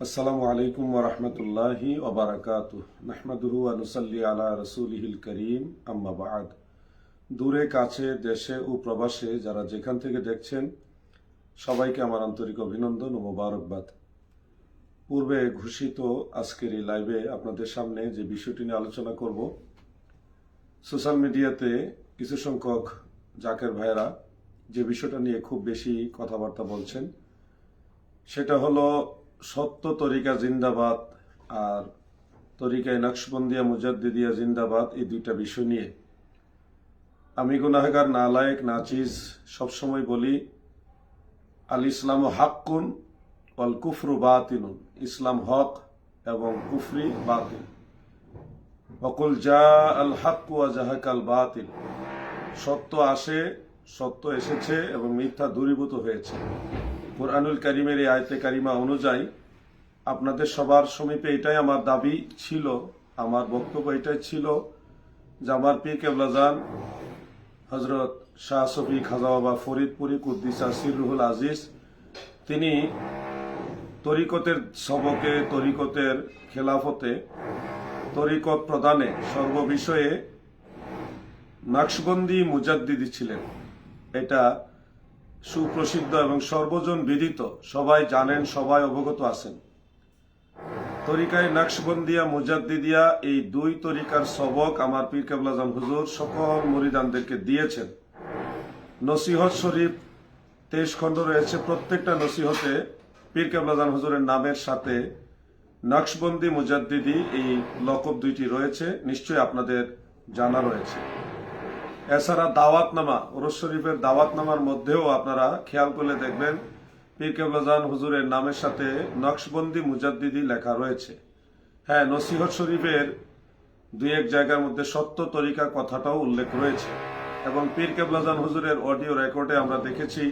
আসসালামু আলাইকুম ওরহমতুল্লাহি ওবরাকাত নাহমাদুহু আনুসাল্লি আলা রসুলিহিল করিম, আম্মা বাদ। দূরে, কাছে, দেশে ও প্রবাসে যারা যেখান থেকে দেখছেন, সবাইকে আমার আন্তরিক অভিনন্দন ও মোবারকবাদ। পূর্বে ঘোষিত আজকের এই লাইভে আপনাদের সামনে যে বিষয়টি নিয়ে আলোচনা করব, সোশ্যাল মিডিয়াতে কিছু সংখ্যক জাকের ভাইয়েরা যে বিষয়টা নিয়ে খুব বেশি কথাবার্তা বলছেন, সেটা হলো সত্য তরিকা জিন্দাবাদ আর তরিকায় নকশবন্দিয়া মুজাদ্দিদিয়া জিন্দাবাদ, এই দুইটা বিষয় নিয়ে। আমি গুনাহগার, নালায়েক, নাচিজ সবসময় বলি আল ইসলাম হাক্কুন অল কুফরু বাতিনুন ইসলাম হক এবং কুফরি বাতিল। অকুল যা আল হাক্কু জাহাকাল বাতিল। সত্য আসে, সত্য এসেছে এবং মিথ্যা দূরীভূত হয়েছে। কোরআনুল করিমের এই আয়তে কারিমা অনুযায়ী আপনাদের সবার সমীপে এটাই আমার দাবি ছিল, আমার বক্তব্য এটাই ছিল যে আমার পি কেবলাজান হজরত শাহ সফি খাজা বাবা ফরিদপুরি, কুদ্দিসা সিরুহুল আজিজ, তিনি তরিকতের সবকে, তরিকতের খেলাফতে, তরিকত প্রদানে সর্ববিষয়ে নাকশবন্দি মুজাদ্দিদি ছিলেন। এটা সুপ্রসিদ্ধ এবং সর্বজন বিদিত, সবাই জানেন, সবাই অবগত আছেন। তরিকায় নকশবন্দিয়া, মুজাদ্দিদিয়া, এই দুই তরিকার সবক আমার পীর কেবলাজান হুজুর সকল মরিদানদেরকে দিয়েছেন। নসিহত শরীফ তেইশ খণ্ড রয়েছে। প্রত্যেকটা নসিহতে পীর কেবলাজান হুজুরের নামের সাথে নকশবন্দি, মুজাদ্দিদি এই লকব দুইটি রয়েছে। নিশ্চয়ই আপনাদের জানা রয়েছে। এছাড়া দাওয়াতনামা ওরস শরীফের দাওয়াতনামার মধ্যেও আপনারা খেয়াল করলে দেখবেন, পীর কেবলাজান হুজুরের নামের সাথে নকশবন্দি মুজাদ্দিদি লেখা রয়েছে। হ্যাঁ নসিহত শরীফের দুই এক জায়গার মধ্যে সত্য তরিকা কথাটাও উল্লেখ রয়েছে। এবং পীর কেবলাজান হুজুরের অডিও রেকর্ডে আমরা দেখেছি,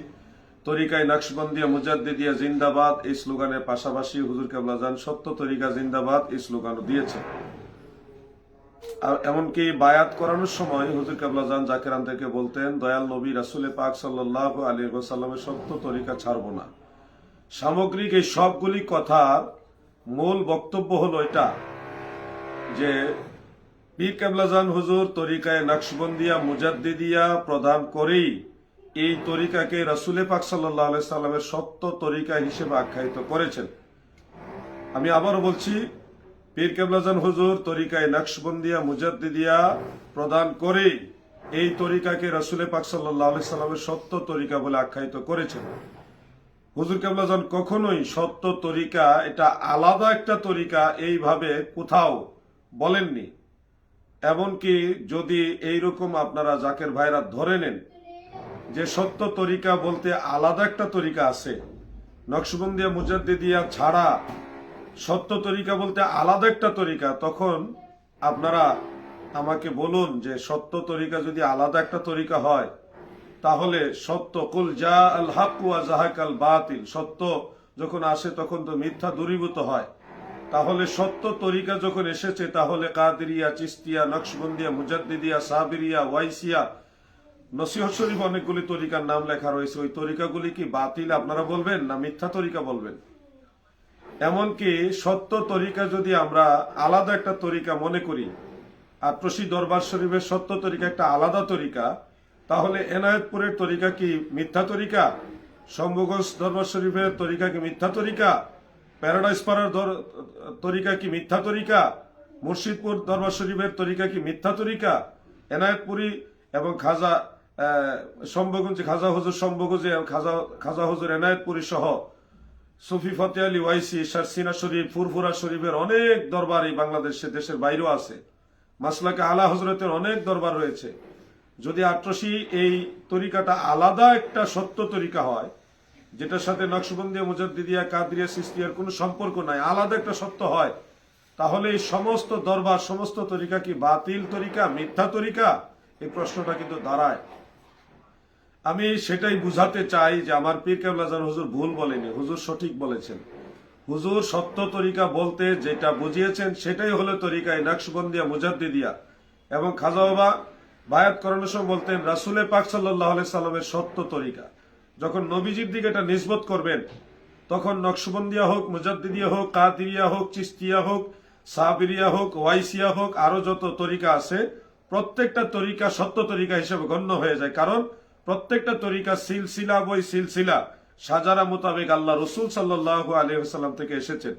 তরিকায় নকশবন্দিয়া মুজাদ্দিদিয়া জিন্দাবাদ, এই স্লোগানের পাশাপাশি হুজুর কেবলাজান সত্য তরিকা জিন্দাবাদ, এই স্লোগানও দিয়েছেন। আর এমনকি বায়াত করানোর সময় হুজুর কাবলাজান জাকেরানদেরকে বলতেন, দয়াল নবী রাসুলে পাক সাল্লাহ আলী সাল্লামের সত্য তরিকা ছাড়ব না। সামগ্রিক এই সবগুলি কথার মূল বক্তব্য হলো এটা, যে পীর কাবলাজান হুজুর তরিকায় নকশবন্দিয়া, মুজাদ্দিদিয়া প্রদান করেই এই তরিকাকে রাসুলে পাক সাল্লাহ সাল্লামের সত্য তরিকা হিসেবে আখ্যায়িত করেছেন। আমি আবারও বলছি পীর কেবলাজান হুজুর তরিকায় নকশবন্দিয়া, মুজাদ্দিদিয়া প্রদান করে এই তরিকাকে রসুলে পাক সাল্লাহ সাল্লামের সত্য তরিকা বলে আখ্যায়িত করেছেন। হুজুর কেবলাজান কখনোই সত্য তরিকা, এটা আলাদা একটা তরিকা এইভাবে কোথাও বলেননি। এমনকি যদি এইরকম আপনারা জাকের ভাইরা ধরে নেন যে সত্য তরিকা বলতে আলাদা একটা তরিকা আছে, নকশবন্দিয়া, মুজাদ্দিদিয়া ছাড়া সত্য তরিকা বলতে আলাদা একটা তরিকা, তখন আপনারা আমাকে বলুন যে সত্য তরিকা যদি আলাদা একটা তরিকা হয়, তাহলে সত্য কুল যা আল হাকুয়া জাহাক আল বাতিল, সত্য যখন আসে তখন তো মিথ্যা দূরীভূত হয়। তাহলে সত্য তরিকা যখন এসেছে, তাহলে কাদেরিয়া, চিস্তিয়া, নকশবন্দিয়া, মুজাদ্দিদিয়া, সাবিরিয়া, ওয়াইসিয়া, নসিহত শরীফ অনেকগুলি তরিকার নাম লেখা রয়েছে। ওই তরিকাগুলি কি বাতিল আপনারা বলবেন না মিথ্যা তরিকা বলবেন? এমনকি সত্য তরিকা যদি আমরা আলাদা একটা তরিকা মনে করি, আর প্রসি দরবার শরীফের সত্য তরিকা একটা আলাদা তরিকা, তাহলে এনায়তপুরের তরিকা কি মিথ্যা তরিকা? শম্ভুগঞ্জ দরবার শরীফের তরিকা কি মিথ্যা তরিকা? প্যারাডাইস পাড়ার তরিকা কি মিথ্যা তরিকা? মুর্শিদপুর দরবার শরীফের তরিকা কি মিথ্যা তরিকা? এনায়তপুরি এবং খাজা শম্ভুগঞ্জ, খাজা হুজুর শম্ভুগঞ্জে, খাজা খাজা হজুর এনায়তপুরি সহ সুফি ফতে আলী ওয়াইসি শারসিনা শরীফ, ফুরফুরা শরীফের অনেক দরবার এই বাংলাদেশে দেশের বাইরেও আছে। মাসলাকে আলা হজরতের অনেক দরবার রয়েছে। যদি আট্রসি এই তরিকাটা আলাদা একটা সত্য তরিকা হয়, যেটার সাথে নকশবন্দিয়া মুজাদ্দিদিয়া, কাদরিয়া, সিস্তিয়ার কোনো সম্পর্ক নাই, আলাদা একটা সত্য হয়, তাহলে এই সমস্ত দরবার, সমস্ত তরিকা কি বাতিল তরিকা, মিথ্যা তরিকা? এই প্রশ্নটা কিন্তু দাঁড়ায়। আমি সেটাই বুঝাতে চাই যে আমার পীর কেবলাজান হুজুর ভুল বলেনি, হুজুর সঠিক বলেছেন। হুজুর সত্য তরিকা বলতে যেটা বুঝিয়েছেন সেটাই হলো তরিকায় নকশবন্দিয়া মুজাদ্দিদিয়া এবং খাজা বাবা বায়াত করানোর সময় বলতেন, রাসুলে পাক সাল্লাহ সাল্লামের সত্য তরিকা। যখন নবীজির দিকে এটা নিসবত করবেন, তখন নকশবন্দিয়া হোক, মুজাদ্দিদিয়া হোক, কাদিরিয়া হোক চিস্তিয়া হোক, সাবিরিয়া হোক, ওয়াইসিয়া হোক, আরও যত তরিকা আছে, প্রত্যেকটা তরিকা সত্য তরিকা হিসেবে গণ্য হয়ে যায়। কারণ প্রত্যেকটা তরিকা সিলসিলা বই সিলসিলা সাজারা মোতাবেক আল্লাহ রসুল সাল্লাহ আলহাম থেকে এসেছেন।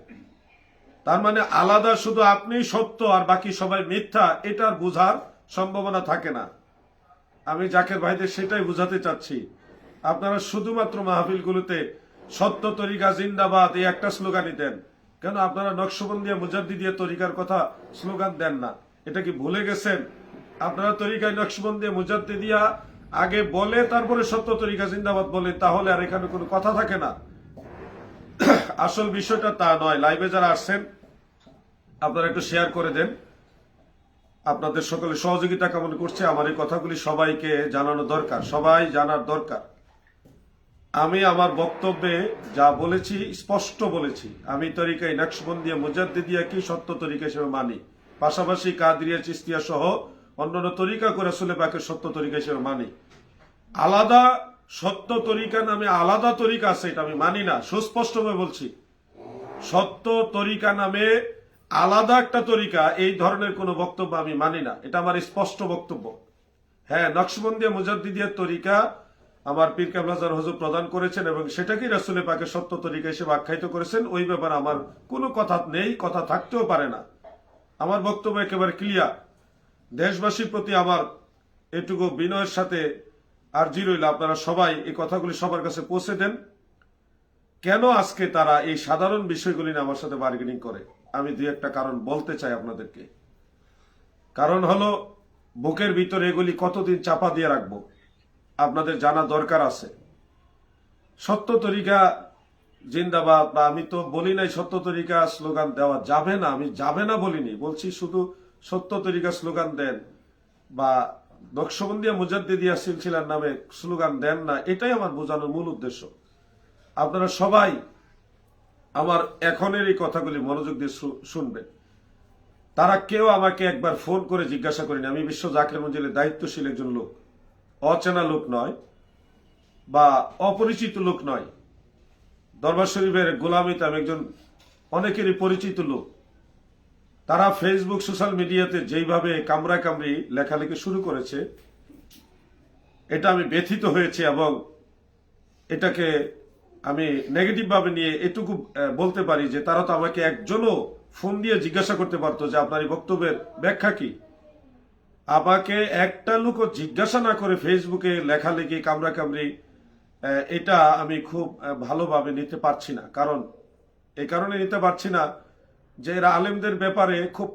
তার মানে আলাদা শুধু আপনি সত্য আর বাকি সবাই মিথ্যা, এটার বোঝার সম্ভাবনা থাকে না। আমি জাকের ভাইদের সেটাই বুঝাতে চাচ্ছি। আপনারা শুধুমাত্র মাহফিলগুলোতে সত্য তরিকা জিন্দাবাদ এই একটা স্লোগানই দেন। কেন আপনারা নকশবন্দিয়া মুজাদ্দিদিয়া তরিকার কথা স্লোগান দেন না? এটা কি ভুলে গেছেন? আপনারা তরিকায় নকশবন্দিয়া মুজাদ্দিদিয়া আগে বলে, তারপরে সত্য তরিকা জিন্দাবাদ বলে, তাহলে আর এখানে কোনো কথা থাকে না। আসল বিষয়টা তা নয়। লাইভে যারা আসছেন, আপনারা একটু শেয়ার করে দেন। আপনাদের সকলে সহযোগিতা কামনা করছে। আমার এই কথাগুলি সবাইকে জানানো দরকার। সবাই জানার দরকার। আমি আমার বক্তব্যে যা বলেছি, স্পষ্ট বলেছি। আমি তরিকায় নকশবন্দিয়া মুজাদ্দিদিয়া কি সত্য তরিকা হিসেবে মানি। পাশাপাশি কাদিরিয়া চিস্তিয়া সহ অন্যান্য তরিকা করে আসলে পাকের সত্য তরিকা হিসেবে মানি। আলাদা সত্য তরিকা নামে আলাদা তরিকা আছে, এটা আমি মানি না, সুস্পষ্টভাবে বলছি। সত্য তরিকা নামে আলাদা একটা তরিকা, এই ধরনের কোনো বক্তব্য আমি মানি না, এটা আমার স্পষ্ট বক্তব্য। হ্যাঁ নকশবন্দিয়া মুজাদ্দিদিয়ার তরিকা আমার পীর কাবলাজার হজুর প্রদান করেছেন এবং সেটাকেই রাসুলে পাকে সত্য তরিকা হিসেবে আখ্যায়িত করেছেন, ওই ব্যাপারে আমার কোনো কথা নেই, কথা থাকতেও পারে না। আমার বক্তব্য একেবারে ক্লিয়ার দেশবাসীর প্রতি আমার এটুকু বিনয়ের সাথে আর্জি রইল। আপনারা সবাই এই কথাগুলি সবার কাছে পৌঁছে দেন। কেন আজকে তারা এই সাধারণ বিষয়গুলি নিয়ে আমার সাথে বার্গেনিং করে? আমি দুই একটা কারণ বলতে চাই আপনাদেরকে। কারণ হলো, বুকের ভিতরে এগুলি কতদিন চাপা দিয়ে রাখব? আপনাদের জানা দরকার আছে। সত্য তরিকা জিন্দাবাদ, বা আমি তো বলি নাই সত্য তরিকা, স্লোগান দেওয়া যাবে না, আমি যাবে না বলিনি। বলছি শুধু সত্য তরিকা স্লোগান দেন বা নকশবন্দিয়া মুজাদ্দিদিয়া সিলসিলার নামে স্লোগান দেন না, এটাই আমার বোঝানোর মূল উদ্দেশ্য। আপনারা সবাই আমার এখনের এই কথাগুলি মনোযোগ দিয়ে শুনবেন। তারা কেউ আমাকে একবার ফোন করে জিজ্ঞাসা করেনি, আমি বিশ্ব জাকের মঞ্জিলের দায়িত্বশীল একজন লোক। অচেনা লোক নয় বা অপরিচিত লোক নয়। দরবার শরীফের গোলামিতে আমি একজন অনেকেরই পরিচিত লোক। তারা ফেসবুক, সোশ্যাল মিডিয়াতে যেইভাবে কামড়া কামড়ি লেখালেখি শুরু করেছে, এটা আমি ব্যথিত হয়েছে এবং এটাকে আমি নেগেটিভ ভাবে নিয়ে এটুকু বলতে পারি যে তারা তো আমাকে একজনও ফোন দিয়ে জিজ্ঞাসা করতে পারতো যে আপনার এই বক্তব্যের ব্যাখ্যা কি। আমাকে একটা লোকও জিজ্ঞাসা না করে ফেসবুকে লেখালেখি, কামড়া কামড়ি এটা আমি খুব ভালোভাবে নিতে পারছি না। কারণ এই কারণে নিতে পারছি না। যে এরা আলেমদের ব্যাপারে খুব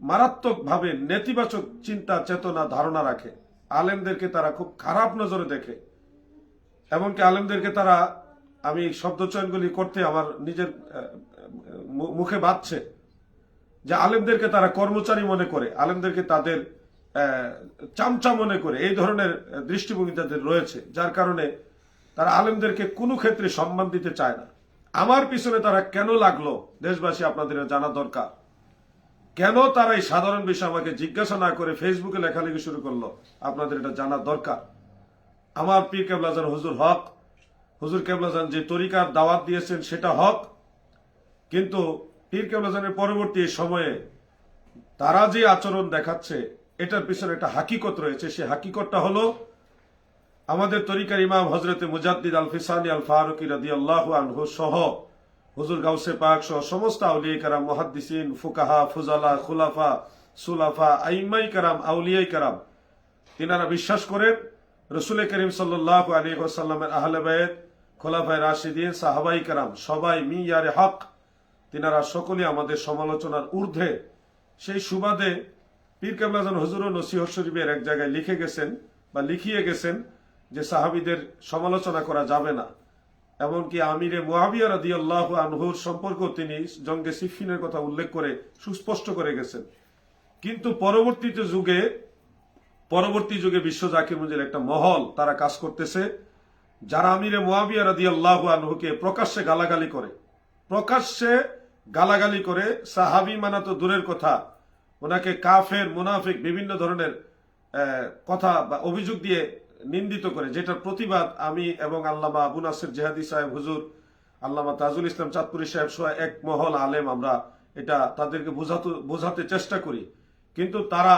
মারাত্মকভাবে নেতিবাচক চিন্তা, চেতনা, ধারণা রাখে। আলেমদেরকে তারা খুব খারাপ নজরে দেখে। এমনকি আলেমদেরকে তারা, আমি শব্দ চয়নগুলি করতে আমার নিজের মুখে বাঁধছে, যে আলেমদেরকে তারা কর্মচারী মনে করে, আলেমদেরকে তাদের চামচা মনে করে, এই ধরনের দৃষ্টিভঙ্গি তাদের রয়েছে, যার কারণে তারা আলেমদেরকে কোনো ক্ষেত্রে সম্মান দিতে চায় না। আমার পিছনে তারা কেন লাগল? দেশবাসী, আপনাদের জানা দরকার। কেন তারা এই সাধারণ বিষয় আমাকে জিজ্ঞাসা না করে ফেসবুকে লেখালেখি শুরু করল? আপনাদের এটা জানা দরকার। আমার পীর কেবলাজান হুজুর হক। হুজুর কেবলাজান যে তরিকার দাওয়াত দিয়েছেন সেটা হক। কিন্তু পীর কেবলাজানের পরবর্তী সময়ে তারা যে আচরণ দেখাচ্ছে, এটার পিছনে একটা হাকিকত রয়েছে। সে হাকিকতটা হলো আমাদের তরিকার ইমাম হজরতে মুজাদ্দিদ আল ফিসানি আল ফারুকি রাদি আল্লাহ আনহু সহ হুজুর গাউসে পাক সহ সমস্ত আউলিয়া কারাম মহাদ্দিসিন, ফুকাহা, ফুজালা, খুলাফা, সুলাফা আইমাই কারাম আউলিয়াই কারাম তিনারা বিশ্বাস করেন রসুল করিম সাল্লাহ আলী ওসাল্লামের আহলে বায়ত খোলাফায় রাশিদিন সাহাবাই কারাম সবাই মিয়ারে হক, তিনারা সকলে আমাদের সমালোচনার ঊর্ধ্বে। সেই সুবাদে পীর কাবলাজান হুজুর নসিহর শরীফের এক জায়গায় লিখে গেছেন বা লিখিয়ে গেছেন যে সাহাবিদের সমালোচনা করা যাবে না। এমনকি আমিরে মুয়াবিয়া রাদি আল্লাহ আনহুর সম্পর্ক তিনি জঙ্গে সিফিনের কথা উল্লেখ করে সুস্পষ্ট করে গেছেন। কিন্তু পরবর্তীতে যুগে, পরবর্তী যুগে বিশ্ব জাকির মঞ্জিল একটা মহল তারা কাজ করতেছে, যারা আমিরে মুয়াবিয়া রাদি আল্লাহ আনহুকে প্রকাশ্যে গালাগালি করে। প্রকাশ্যে গালাগালি করে সাহাবি মানা তো দূরের কথা। ওনাকে কাফের, মুনাফিক বিভিন্ন ধরনের কথা বা অভিযোগ দিয়ে নিন্দিত করে, যেটার প্রতিবাদ আমি এবং আল্লামা আবু নাসির জেহাদি সাহেব হুজুর, আল্লামা তাজুল ইসলাম চাঁদপুরি সাহেব সহ এক মহল আলেম আমরা এটা তাদেরকে বোঝাতে বোঝাতে চেষ্টা করি। কিন্তু তারা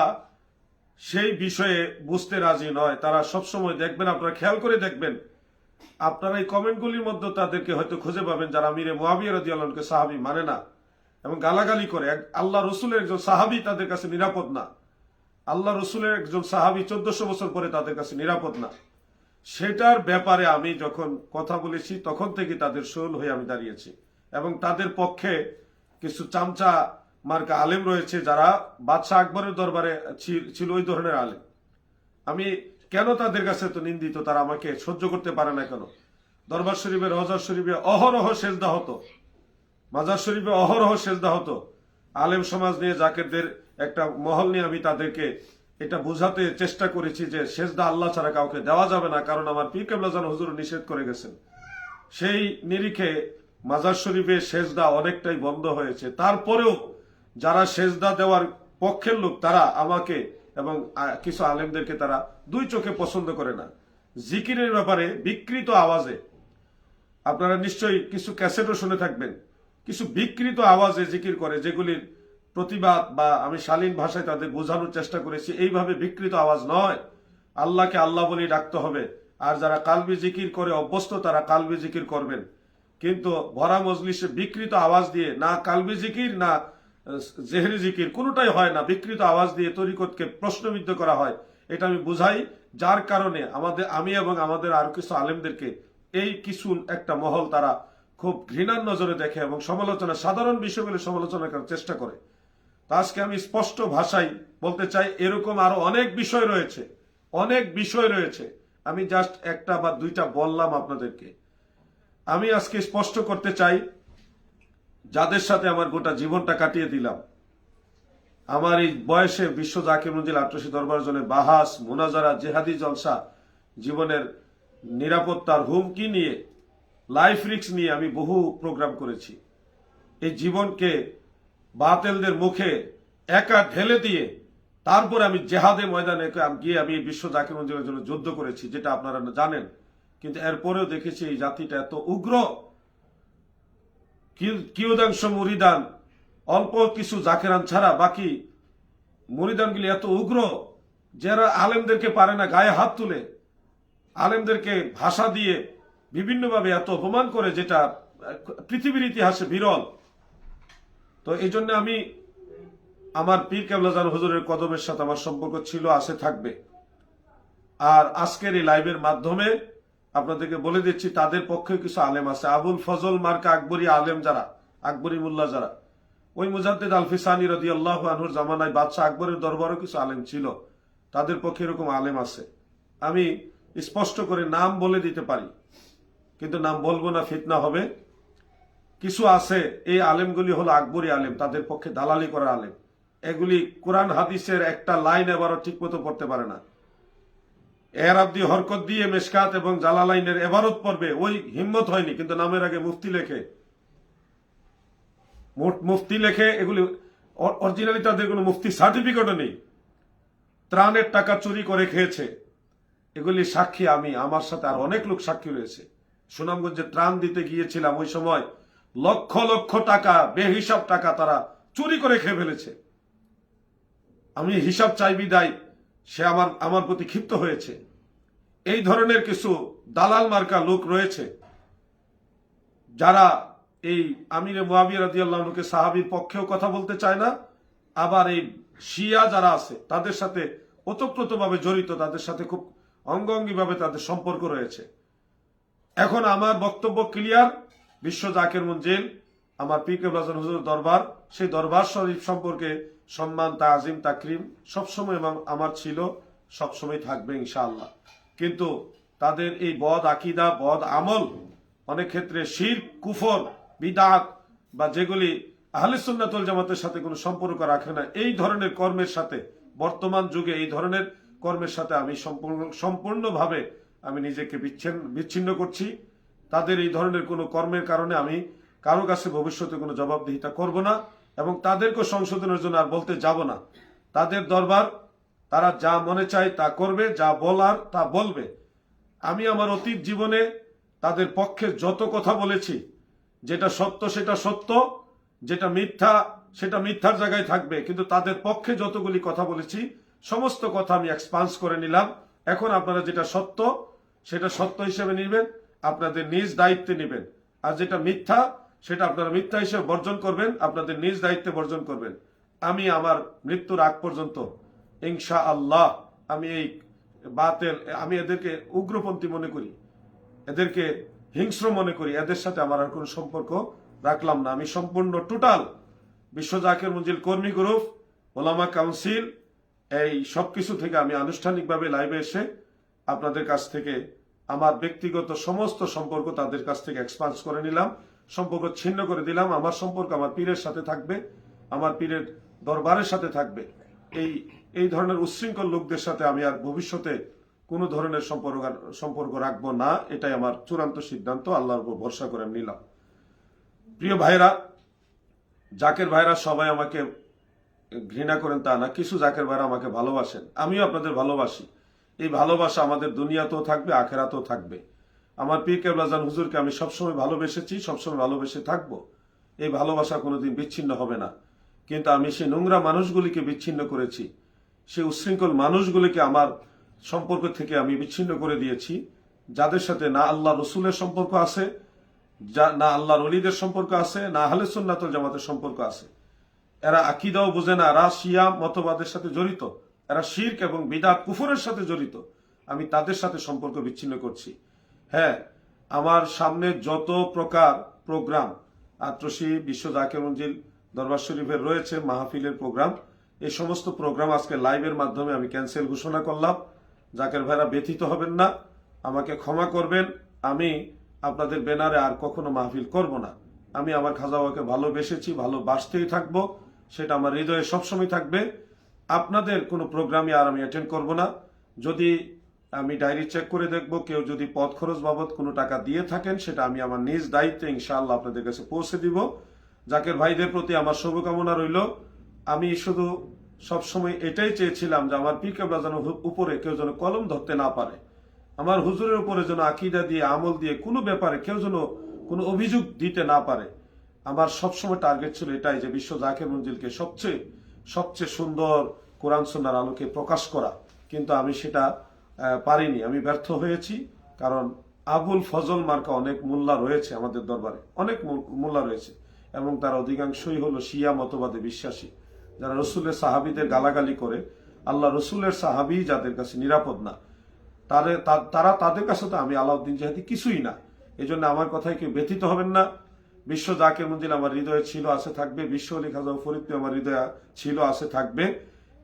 সেই বিষয়ে বুঝতে রাজি নয়। তারা সবসময় দেখবেন, আপনারা খেয়াল করে দেখবেন, আপনারা এই কমেন্টগুলির মধ্যে তাদেরকে হয়তো খুঁজে পাবেন যারা আমিরে মোয়াবিয়া সাহাবি মানে না এবং গালাগালি করে। আল্লাহ রসুলের একজন সাহাবি তাদের কাছে নিরাপদ না। আল্লাহ রসুলের একজন সাহাবি চোদ্দশো বছর পরে তাদের কাছে নিরাপদ না। সেটার ব্যাপারে আমি যখন কথা বলেছি, তখন থেকে তাদের শোল হয়ে আমি দাঁড়িয়েছি। এবং তাদের পক্ষে কিছু চামচা মার্কা আলেম রয়েছে যারা বাদশাহ আকবরের দরবারে ছিল ওই ধরনের আলেম। আমি কেন তাদের কাছে তো নিন্দিত? তারা আমাকে সহ্য করতে পারে না কেন? দরবার শরীফে রহজার শরীফে অহরহ সেজদা হতো। মাজার শরীফে অহরহ সেজদা হতো। আলেম সমাজ নিয়ে জাকেরদের একটা মহল নিয়ে আমি তাদেরকে এটা বোঝাতে চেষ্টা করেছি যে সেজদা আল্লাহ ছাড়া কাউকে দেওয়া যাবে না, কারণ আমার পীর কেবলাজান হুজুর নিষেধ করে গেছেন। সেই নিরিখে মাজার শরীফে সেজদা অনেকটাই বন্ধ হয়েছে। তারপরেও যারা সেজদা দেওয়ার পক্ষের লোক, তারা আমাকে এবং কিছু আলেমদেরকে তারা দুই চোখে পছন্দ করে না। জিকিরের ব্যাপারে বিকৃত আওয়াজে, আপনারা নিশ্চয়ই কিছু ক্যাসেটও শুনে থাকবেন, কিছু বিকৃত আওয়াজে জিকির করে, যেগুলির প্রতিবাদ বা আমি শালীন ভাষায় তাদের বোঝানোর চেষ্টা করেছি, এইভাবে বিকৃত আওয়াজ নয়। আল্লাহকে আল্লাহ বলেই ডাকতে হবে। আর যারা কালবি জিকির করে, অভ্যস্ত, তারা কালবি জিকির করবেন। কিন্তু ভরা মজলিসে বিকৃত আওয়াজ দিয়ে, না কালবি জিকির, না জেহরি জিকির, কোনোটাই হয় না। বিকৃত আওয়াজ দিয়ে তরিকতকে প্রশ্নবিদ্ধ করা হয়। এটা আমি বুঝাই। যার কারণে আমাদের, আমি এবং আমাদের আরও কিছু আলেমদেরকে এই কিছু একটা মহল তারা খুব ঘৃণার নজরে দেখে এবং সমালোচনা, সাধারণ বিষয়গুলি সমালোচনা করার চেষ্টা করে। আজকে আমি স্পষ্ট ভাষায় বলতে চাই, এরকম আরও অনেক বিষয় রয়েছে, অনেক বিষয় রয়েছে। আমি জাস্ট একটা বা দুইটা বললাম আপনাদেরকে। আমি আজকে স্পষ্ট করতে চাই, যাদের সাথে আমার গোটা জীবনটা কাটিয়ে দিলাম, আমার এই বয়সে বিশ্ব জাকির মঞ্জিল আট্রসি দরবার জনে বাহাস, মোনাজারা, জেহাদি জলসা, জীবনের নিরাপত্তার হুমকি নিয়ে লাইফ রিক্স নিয়ে আমি বহু প্রোগ্রাম করেছি। এই জীবনকে বাতেলদের মুখে একা ঢেলে দিয়ে তারপর আমি জেহাদে ময়দানে গিয়ে আমি বিশ্ব জাকির মঞ্জিলের জন্য যুদ্ধ করেছি, যেটা আপনারা জানেন। কিন্তু এরপরেও দেখেছি এই জাতিটা এত উগ্র। কি- কিয়দাংশ মুরিদান, অল্প কিছু জাকেরান ছাড়া বাকি মুরিদানগুলি এত উগ্র, যারা আলেমদেরকে পারে না, গায়ে হাত তুলে আলেমদেরকে ভাষা দিয়ে বিভিন্নভাবে এত অপমান করে, যেটা পৃথিবীর ইতিহাসে বিরল। তো এই জন্য আমি আমার পীর কেবলাজান হুজুরের কদমের সাথে আমার সম্পর্ক ছিল আছে থাকবে। আর আজকের এই লাইভের মাধ্যমে আপনাদেরকে বলে দিচ্ছি, তাদের পক্ষে কিছু আলেম আছে। আবুল ফজল, মার্কা আকবরী আলেম যারা, আকবরী মুল্লা যারা, ওই মুজাদ্দিদ আলফিসানি রদি আল্লাহ আনহুর জামানায় বাদশাহ আকবরের দরবারও কিছু আলেম ছিল। তাদের পক্ষে এরকম আলেম আছে। আমি স্পষ্ট করে নাম বলে দিতে পারি, কিন্তু নাম বলব না, ফিতনা হবে। কিছু আছে, এই আলেমগুলি হলো আকবরী আলেম, তাদের পক্ষে দালালি করা আলেম। এগুলি কোরআন, হাদিসের একটা লাইন এবারও ঠিক মতো পড়তে পারে না। এরাব দিয়ে হরকত দিয়ে মেশকাত এবং জালালাইনের এবারত পড়বে ওই হিম্মত হয়নি, কিন্তু নামের আগে মুফতি লেখে। মুফ- মুফতি লেখে, এগুলি অরিজিনালি তাদের কোনো মুফতি সার্টিফিকেটও নেই। ত্রাণের টাকা চুরি করে খেয়েছে। এগুলি সাক্ষী আমি, আমার সাথে আর অনেক লোক সাক্ষী রয়েছে। সুনামগঞ্জে ত্রাণ দিতে গিয়েছিলাম ওই সময় লক্ষ লক্ষ টাকা, বেহিসাব টাকা তারা চুরি করে খেয়ে ফেলেছে। আমি হিসাব চাই বিদায়, সে আমার আমার প্রতি ক্ষিপ্ত হয়েছে। এই ধরনের কিছু দালাল মার্কা লোক রয়েছে, যারা এই আমিরে মুয়াবিয়া সাহাবীর পক্ষেও কথা বলতে চায় না, আবার এই শিয়া যারা আছে, তাদের সাথে ওতপ্রোতভাবে জড়িত, তাদের সাথে খুব অঙ্গাঙ্গিভাবে তাদের সম্পর্ক রয়েছে। এখন আমার বক্তব্য ক্লিয়ার বিশ্ব জাকের মঞ্জিল আমার পি কে বাজার হুজুর দরবার, সেই দরবার শরীফ সম্পর্কে সম্মান, তাজিম, তাকরিম সবসময় আমার- আমার ছিল, সবসময় থাকবে ইনশাআল্লাহ। কিন্তু তাদের এই বদ আকিদা, বদ আমল অনেক ক্ষেত্রে শির, কুফর, বিদাত বা যেগুলি আহলে জামাতের সাথে কোনো সম্পর্ক রাখে না, এই ধরনের কর্মের সাথে, বর্তমান যুগে এই ধরনের কর্মের সাথে আমি সম্পূর্ণ সম্পূর্ণভাবে আমি নিজেকে বিচ্ছিন্ন বিচ্ছিন্ন করছি। তাদের এই ধরনের কোনো কর্মের কারণে আমি কারও কাছে ভবিষ্যতে কোনো জবাবদিহিতা করব না এবং তাদেরকে সংশোধনের জন্য আর বলতে যাব না। তাদের দরবার, তারা যা মনে চায় তা করবে, যা বলার তা বলবে। আমি আমার অতীত জীবনে তাদের পক্ষে যত কথা বলেছি, যেটা সত্য সেটা সত্য, যেটা মিথ্যা সেটা মিথ্যার জায়গায় থাকবে, কিন্তু তাদের পক্ষে যতগুলি কথা বলেছি, সমস্ত কথা আমি এক্সপান্স করে নিলাম। এখন আপনারা যেটা সত্য, সেটা সত্য হিসেবে নেবেন। আপনাদের নিজ দায়িত্বে নেবেন। আর যেটা মিথ্যা, সেটা আপনারা মিথ্যা হিসেবে বর্জন করবেন, আপনাদের নিজ দায়িত্বে বর্জন করবেন। আমি আমার মৃত্যুর আগ পর্যন্ত ইনশা আল্লাহ আমি এই বাতেল আমি এদেরকে উগ্রপন্থী মনে করি, এদেরকে হিংস্র মনে করি, এদের সাথে আমার আর কোনো সম্পর্ক রাখলাম না। আমি সম্পূর্ণ টোটাল বিশ্ব জাকের মঞ্জিল কর্মী গ্রুপ, ওলামা কাউন্সিল, এই সবকিছু থেকে আমি আনুষ্ঠানিকভাবে লাইভে এসে আপনাদের কাছ থেকে আমার ব্যক্তিগত সমস্ত সম্পর্ক তাদের কাছ থেকে এক্সপান্স করে নিলাম, সম্পর্ক ছিন্ন করে দিলাম, আমার সম্পর্ক আমার পীরের সাথে থাকবে, আমার পীরের দরবারের সাথে থাকবে। এই এই ধরনের উচ্ছৃঙ্খল লোকদের সাথে আমি আর ভবিষ্যতে কোনো ধরনের সম্পর্ক সম্পর্ক রাখব না, এটাই আমার চূড়ান্ত সিদ্ধান্ত, আল্লাহর উপর ভরসা করে নিলাম। প্রিয় ভাইরা জাকের ভাইরা সবাই আমাকে ঘৃণা করেন তা না, কিছু জাকের ভাইরা আমাকে ভালোবাসেন, আমিও আপনাদের ভালোবাসি। এই ভালোবাসা আমাদের দুনিয়াতেও থাকবে, আখেরাতেও থাকবে। আমার পীর কেবলাজান হুজুরকে আমি সবসময় ভালোবেসেছি, সবসময় ভালোবেসে থাকব। এই ভালোবাসা কোনোদিন বিচ্ছিন্ন হবে না। কিন্তু আমি সেই নোংরা মানুষগুলিকে বিচ্ছিন্ন করেছি, সেই উচ্ছৃঙ্খল মানুষগুলিকে আমার সম্পর্ক থেকে আমি বিচ্ছিন্ন করে দিয়েছি, যাদের সাথে না আল্লাহ রসুলের সম্পর্ক আছে, যা না আল্লাহর অলিদের সম্পর্ক আছে, না আহলে সুন্নাতুল জামাতের সম্পর্ক আছে। এরা আকিদাও বোঝে না, এরা শিয়া মতবাদের সাথে জড়িত। এরা শির্ক এবং বিদাত কুফরের সাথে জড়িত। আমি তাদের সাথে সম্পর্ক বিচ্ছিন্ন করছি। হ্যাঁ আমার সামনে যত প্রকার প্রোগ্রাম আত্রসী বিশ্ব জাকের মঞ্জিল, দরবার শরীফের রয়েছে, মাহফিলের প্রোগ্রাম, এই সমস্ত প্রোগ্রাম আজকে লাইভের মাধ্যমে আমি ক্যান্সেল ঘোষণা করলাম। জাকের ভাইরা ব্যথিত হবেন না, আমাকে ক্ষমা করবেন। আমি আপনাদের ব্যানারে আর কখনো মাহফিল করব না। আমি আমার খাজাওয়াকে ভালোবেসেছি, ভালোবাসতেই থাকব, সেটা আমার হৃদয়ে সবসময় থাকবে। আপনাদের কোনো প্রোগ্রামে আর আমি অ্যাটেন্ড করব না। যদি আমি ডায়েরি চেক করে দেখব, কেউ যদি পথ খরচ বাবদ কোনো টাকা দিয়ে থাকেন, সেটা আমি আমার নিজ দায়িত্বে ইনশাআল্লাহ আপনাদের কাছে পৌঁছে দিব। জাকের ভাইদের প্রতি আমার শুভকামনা রইল। আমি শুধু সবসময় এটাই চেয়েছিলাম যে আমার পীর কেবলা উপরে কেউ যেন কলম ধরতে না পারে। আমার হুজুরের উপরে যেন আকিদা দিয়ে, আমল দিয়ে কোনো ব্যাপারে কেউ যেন কোনো অভিযোগ দিতে না পারে। আমার সবসময় টার্গেট ছিল এটাই যে বিশ্ব জাকের মঞ্জিলকে সবচেয়ে সবচেয়ে সুন্দর কোরআন সন্ন্যার আলোকে প্রকাশ করা। কিন্তু আমি সেটা পারিনি। আমি ব্যর্থ হয়েছি, কারণ আবুল ফজল মার্কা অনেক মোল্লা রয়েছে আমাদের দরবারে। অনেক মোল্লা রয়েছে, এবং তার অধিকাংশই হলো শিয়া মতবাদে বিশ্বাসী। যারা রসুলের সাহাবিদের গালাগালি করে, আল্লাহ রসুলের সাহাবি যাদের কাছে নিরাপদ না, তারা তাদের কাছে তো আমি আলাউদ্দিন জাহাদি কিছুই না। এই আমার কথায় কেউ ব্যথিত হবেন না। বিশ্ব জাকের মন্দির আমার হৃদয়ে ছিল আছে থাকবে। বিশ্ব অলি খাজা ফরিদকে আমার হৃদয়ে ছিল আছে থাকবে।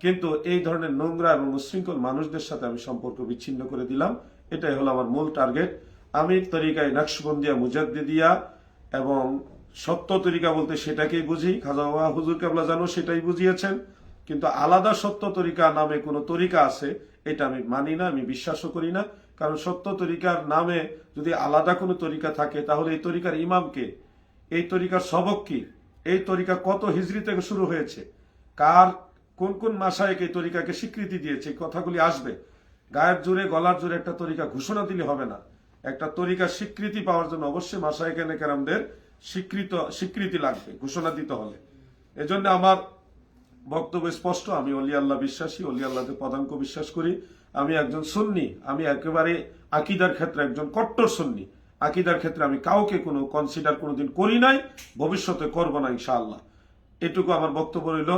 কিন্তু এই ধরনের নোংরা এবং উশৃঙ্খল মানুষদের সাথে আমি সম্পর্ক বিচ্ছিন্ন করে দিলাম। এটাই হলো আমার মূল টার্গেট আমি তরিকায় নকশবন্দিয়া, মুজাদ্দিদিয়া এবং সত্য তরিকা বলতে সেটাকেই বুঝি। খাজা বাবা হুজুর কাবলা জানো সেটাই বুঝিয়েছেন। কিন্তু আলাদা সত্য তরিকা নামে কোনো তরিকা আছে, এটা আমি মানি না, আমি বিশ্বাসও করি না। কারণ সত্য তরিকার নামে যদি আলাদা কোনো তরিকা থাকে, তাহলে এই তরিকার ইমামকে এই তরিকার সবক কি? এই তরিকা কত হিজড়ি থেকে শুরু হয়েছে? কার, কোন কোন মাসায়ক এই তরিকাকে স্বীকৃতি দিয়েছে? কথাগুলি আসবে। গায়ের জোরে, গলার জোরে একটা তরিকা ঘোষণা দিলে হবে না। একটা তরিকা স্বীকৃতি পাওয়ার জন্য অবশ্যই মাসায়ক কেরামদের স্বীকৃত, স্বীকৃতি লাগবে, ঘোষণা দিতে হলে এজন্য আমার বক্তব্য স্পষ্ট। আমি অলি আল্লাহ বিশ্বাসী, অলি আল্লাহতে পদাঙ্ক বিশ্বাস করি। আমি একজন সুন্নি, আমি একেবারে আকিদার ক্ষেত্রে একজন কট্টর সুন্নি। আকিদার ক্ষেত্রে আমি কাউকে কোনো কনসিডার কোনোদিন করি নাই, ভবিষ্যতে করব না ইনশাআল্লাহ। এটুকু আমার বক্তব্য রইল।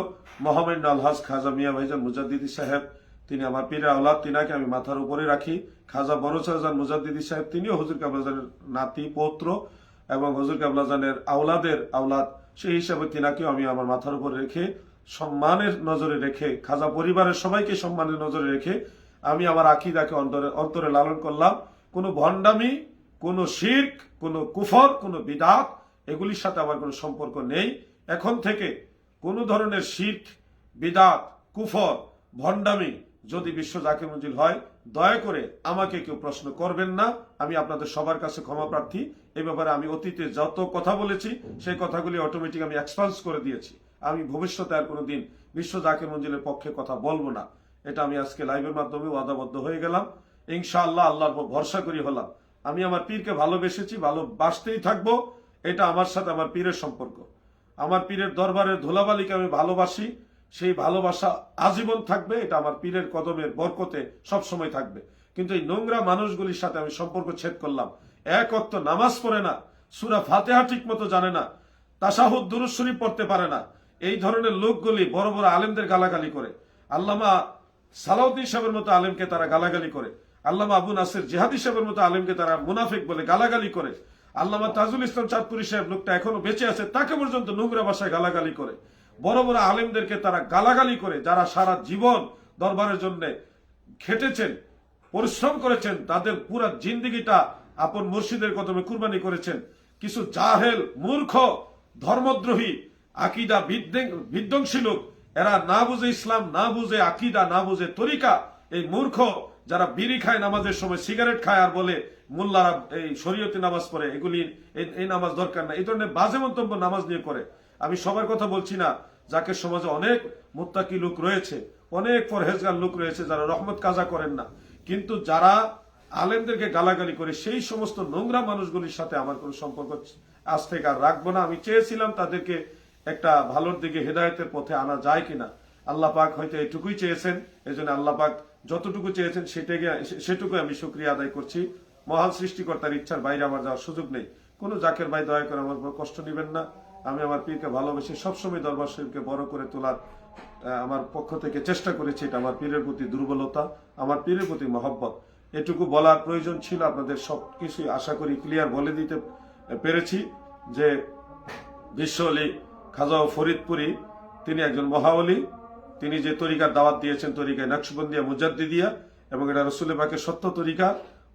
মোহাম্মদ আলহাজ খাজা মিয়া ভাইজান মুজাদ্দিদি সাহেব, তিনি আমার পীরে আওলাদ, তিনাকে আমি মাথার উপরে রাখি। খাজা বরসাজান মুজাদ্দিদি সাহেব, তিনিও হজুর কাবলাজানের নাতি, পৌত্র এবং হজুর কাবলাজানের আওলাদের আওলাদ। সেই হিসাবে তিনাকেও আমি আমার মাথার উপরে রেখে, সম্মানের নজরে রেখে, খাজা পরিবারের সবাইকে সম্মানের নজরে রেখে, আমি আমার আকিদাকে অন্তরে অন্তরে লালন করলাম। কোনো ভণ্ডামি কোনো শির্ক, কোনো কুফর, কোনো বিদাত, এগুলির সাথে আমার কোনো সম্পর্ক নেই। এখন থেকে কোনো ধরনের শির্ক, বিদাত, কুফর, ভণ্ডামি যদি বিশ্ব জাকির মঞ্জিল হয়, দয়া করে আমাকে কেউ প্রশ্ন করবেন না। আমি আপনাদের সবার কাছে ক্ষমা প্রার্থী। এই ব্যাপারে আমি অতীতে যত কথা বলেছি, সেই কথাগুলি অটোমেটিক আমি এক্সপান্স করে দিয়েছি। আমি ভবিষ্যতে আর কোনো দিন বিশ্ব জাকির মঞ্জিলের পক্ষে কথা বলব না। এটা আমি আজকে লাইভের মাধ্যমে ওয়াদাবদ্ধ হয়ে গেলাম। ইনশাআল্লাহ আল্লাহর ভরসা করি হলাম। আমি আমার পীরকে ভালোবেসেছি, ভালোবাসতেই থাকব। এটা আমার সাথে আমার পীরের সম্পর্ক। আমার পীরের দরবারের ধুলাবালিকে আমি ভালোবাসি। সেই ভালোবাসা আজীবন থাকবে, এটা আমার পীরের কদমের বরকতে সবসময় থাকবে। কিন্তু এই নোংরা মানুষগুলির সাথে আমি সম্পর্ক ছেদ করলাম। এক অক্ত নামাজ পড়ে না, সুরা ফাতেহা ঠিক মতো জানে না তাসাহুদ দুরুশ্বরী পড়তে পারে না। এই ধরনের লোকগুলি বড় বড় আলেমদের গালাগালি করে। আল্লামা সালাউদ্দিন সাহেবের মতো আলেমকে তারা গালাগালি করে। আল্লামা আবু নাসির জেহাদি সাহেবের মতো আলেমকে তারা মুনাফিক বলে গালাগালি করে। আল্লামা তাজুল ইসলাম চাঁদপুরি সাহেব লোকটা এখনও বেঁচে আছে, তাকে পর্যন্ত নোংরা ভাষায় গালাগালি করে। বড় বড় আলেমদেরকে তারা গালাগালি করে, যারা সারা জীবন দরবারের জন্য খেটেছেন, পরিশ্রম করেছেন, তাদের পুরা জিন্দিগিটা আপন মুর্শিদের কদমে কুরবানি করেছেন। কিছু জাহেল, মূর্খ, ধর্মদ্রোহী, আকিদা বিধ্বংসী লোক, এরা না বুঝে ইসলাম, না বুঝে আকিদা, না বুঝে তরিকা, এই মূর্খ যারা বিড়ি খায় নামাজের সময়, সিগারেট খায় আর বলে, মোল্লারা এই শরীয়তি নামাজ পড়ে, এগুলি এই- নামাজ দরকার না। এই ধরনের বাজে মন্তব্য নামাজ নিয়ে করে। আমি সবার কথা বলছি না, যাকে সমাজে অনেক মোত্তাকি লোক রয়েছে, অনেক পরহেজগার লোক রয়েছে যারা রহমত কাজা করেন না। কিন্তু যারা আলেমদেরকে গালাগালি করে, সেই সমস্ত নোংরা মানুষগুলির সাথে আমার কোনো সম্পর্ক আজ থেকে আর রাখব না। আমি চেয়েছিলাম তাদেরকে একটা ভালোর দিকে হেদায়তের পথে আনা যায় কিনা। আল্লাহ পাক হয়তো এটুকুই চেয়েছেন এই জন্য আল্লাহ পাক যতটুকু চেয়েছেন সেটাকে সেটুকু আমি শুক্রিয়া আদায় করছি। মহান সৃষ্টিকর্তার ইচ্ছার বাইরে আমার যাওয়ার সুযোগ নেই। কোনো জাকের ভাই দয়া করে আমার কষ্ট নেবেন না। আমি আমার পীরকে ভালোবেসে সবসময় দরবার শরীফকে বড় করে তোলার আমার পক্ষ থেকে চেষ্টা করেছি। এটা আমার পীরের প্রতি দুর্বলতা, আমার পীরের প্রতি মহব্বত। এটুকু বলার প্রয়োজন ছিল আপনাদের সব কিছুই আশা করি ক্লিয়ার বলে দিতে পেরেছি যে বিশ্ব অলি খাজা ফরিদপুরি, তিনি একজন মহাওলি। তিনি যে তরিকার দাওয়াত দিয়েছেন, তরিকায় নকশবন্দিয়া মুজাদ্দিদিয়া এবং এটা রসুলের সত্য তরিকা,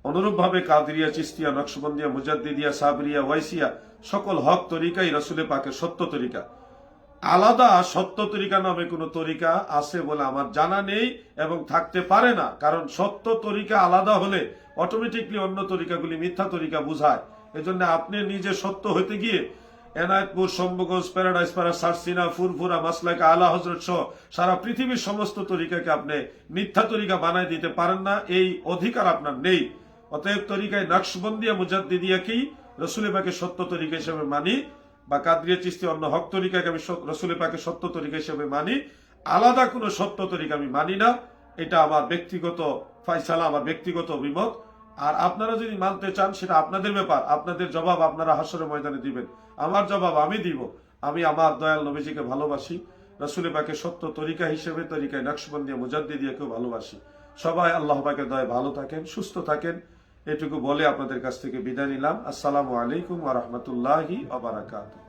অনুরূপভাবে কাদরিয়া চিস্তিয়া নকশবন্দিয়া মুজাদ্দিদিয়া সাবরিয়া ওয়াইসিয়া সকল হক তরিকাই রসুলের পাকের সত্য তরিকা। আলাদা সত্য তরিকা নামে কোনো তরিকা আছে বলে আমার জানা নেই এবং থাকতে পারে না, কারণ সত্য তরিকা আলাদা হলে অটোমেটিকলি অন্য তরিকাগুলি মিথ্যা তরিকা বুঝায়। এজন্য আপনি নিজে সত্য হইতে গিয়ে এনায়তপুর, শম্ভুগঞ্জ, প্যারাডাইস পাড়া, সারসিনা, ফুরফুরা, মাসলাকা, আলা হজরত সহ সারা পৃথিবীর সমস্ত তরিকাকে আপনি মিথ্যা তরিকা বানায় দিতে পারেন না। এই অধিকার আপনার নেই। অতএব তরিকায় নকশবন্দিয়া মুজাদ্দিদিয়াকেই রসুলের পাকে সত্য তরিকা হিসেবে মানি বা কাদরিয়া চিস্তি অন্য হক তরিকাকে আমি পাকে সত্য তরিকা হিসেবে মানি, আলাদা কোনো সত্য তরিকা আমি মানি না। এটা আমার ব্যক্তিগত ফাইসালা আমার ব্যক্তিগত অভিমত। আর আপনারা যদি মানতে চান, সেটা আপনাদের ব্যাপার। আপনাদের জবাব আপনারা হাসরের ময়দানে দিবেন। আমার জবাব আমি দিব। আমি আমার দয়াল নবীজিকে ভালোবাসি। রসুলের পাকে সত্য তরিকা হিসেবে, তরিকায় নকশবন্দিয়া মুজাদ্দিদিয়াকেও ভালোবাসি। সবাই আল্লাহ বাকে দয় ভালো থাকেন, সুস্থ থাকেন। এটুকু বলে আপনাদের কাছ থেকে বিদায় নিলাম। আসসালামু আলাইকুম ওয়া রাহমাতুল্লাহি ওয়া